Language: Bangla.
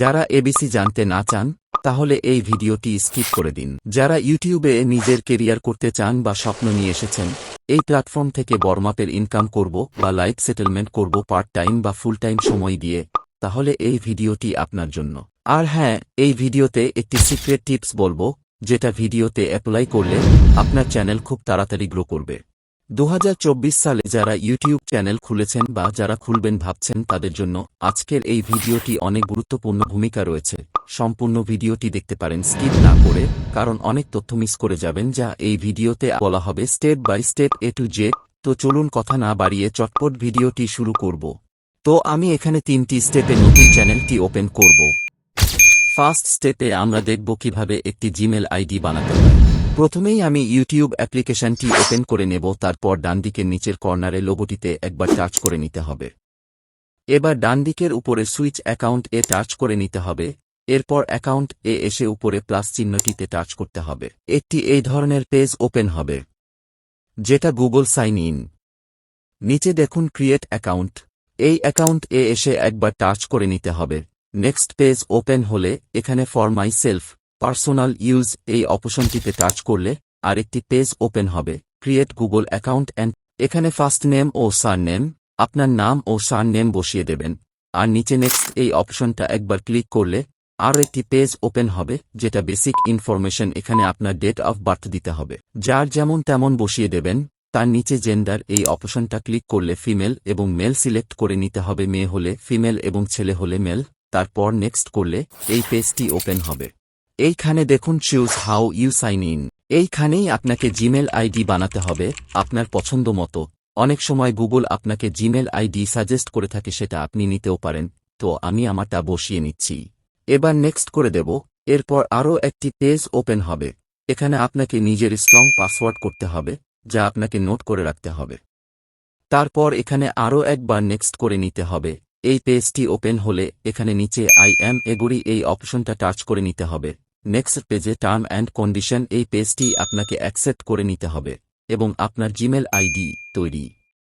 যারা এবিসি জানতে না চান, তাহলে এই ভিডিওটি স্কিপ করে দিন। যারা ইউটিউবে নিজের কেরিয়ার করতে চান বা স্বপ্ন নিয়ে এসেছেন, এই প্ল্যাটফর্ম থেকে বড়মাপের ইনকাম করব বা লাইফ সেটেলমেন্ট করব পার্ট টাইম বা ফুল টাইম সময় দিয়ে, তাহলে এই ভিডিওটি আপনার জন্য। আর হ্যাঁ এই ভিডিওতে একটি সিক্রেট টিপস বলব, যেটা ভিডিওতে অ্যাপ্লাই করলে আপনার চ্যানেল খুব তাড়াতাড়ি গ্রো করবে। দু হাজার চব্বিশ সালে যারা ইউটিউব চ্যানেল খুলেছেন বা যারা খুলবেন ভাবছেন তাদের জন্য আজকের এই ভিডিওটি অনেক গুরুত্বপূর্ণ ভূমিকা রয়েছে। সম্পূর্ণ ভিডিওটি দেখতে পারেন, স্কিপ না করে, কারণ অনেক তথ্য মিস করে যাবেন যা এই ভিডিওতে বলা হবে step by step A to Z. তো চলুন কথা না বাড়িয়ে চটপট ভিডিওটি শুরু করব। তো আমি এখানে তিনটি স্টেপে নতুন চ্যানেলটি ওপেন করব। ফার্স্ট স্টেপে আমরা দেখব কীভাবে একটি জিমেল আইডি বানাতে হয়। প্রথমেই আমি ইউটিউব অ্যাপ্লিকেশনটি ওপেন করে নেব, তারপর ডানদিকের নিচের কর্নারে লোগোটিতে একবার টাচ করে নিতে হবে। এবার ডানদিকের উপরে সুইচ অ্যাকাউন্ট এ টাচ করে নিতে হবে, এরপর অ্যাকাউন্ট এ এসে উপরে প্লাস চিহ্নটিতে টাচ করতে হবে। একটি এই ধরনের পেজ ওপেন হবে, যেটা গুগল সাইন ইন। নিচে দেখুন ক্রিয়েট অ্যাকাউন্ট। এই অ্যাকাউন্ট এ এসে একবার টাচ করে নিতে হবে। নেক্সট পেজ ওপেন হলে এখানে for my self personal use এই অপশনটিতে টাচ করলে আরেকটি পেজ ওপেন হবে, ক্রিয়েট গুগল অ্যাকাউন্ট অ্যান্ড এখানে ফার্স্ট নেম ও সার নেম আপনার নাম ও সার নেম বসিয়ে দেবেন। আর নিচে নেক্সট এই অপশনটা একবার ক্লিক করলে আরও একটি পেজ ওপেন হবে, যেটা বেসিক ইনফরমেশন এখানে আপনার ডেট অফ বার্থ দিতে হবে। যার যেমন তেমন বসিয়ে দেবেন, তার নিচে জেন্ডার এই অপশনটা ক্লিক করলে ফিমেল এবং মেল সিলেক্ট করে নিতে হবে, মেয়ে হলে ফিমেল এবং ছেলে হলে মেল। তারপর নেক্সট করলে এই পেজটি ওপেন হবে। এইখানে দেখুন choose how you sign in এইখানেই আপনাকে জিমেল আইডি বানাতে হবে, আপনার পছন্দ মতো। অনেক সময় গুগল আপনাকে জিমেল আইডি সাজেস্ট করে থাকে, সেটা আপনি নিতেও পারেন। তো আমি আমারটা বসিয়ে নিচ্ছি। এবার নেক্সট করে দেব। এরপর আরও একটি পেজ ওপেন হবে। এখানে আপনাকে নিজের স্ট্রং পাসওয়ার্ড করতে হবে, যা আপনাকে নোট করে রাখতে হবে। তারপর এখানে আরও একবার নেক্সট করে নিতে হবে। এই পেজটি ওপেন হলে এখানে নিচে আই এম এগুরি এই অপশনটা টাচ করে নিতে হবে। নেক্সট পেজে টার্ম অ্যান্ড কন্ডিশন এই পেজটি আপনাকে অ্যাকসেপ্ট করে নিতে হবে এবং আপনার জিমেল আইডি তৈরি।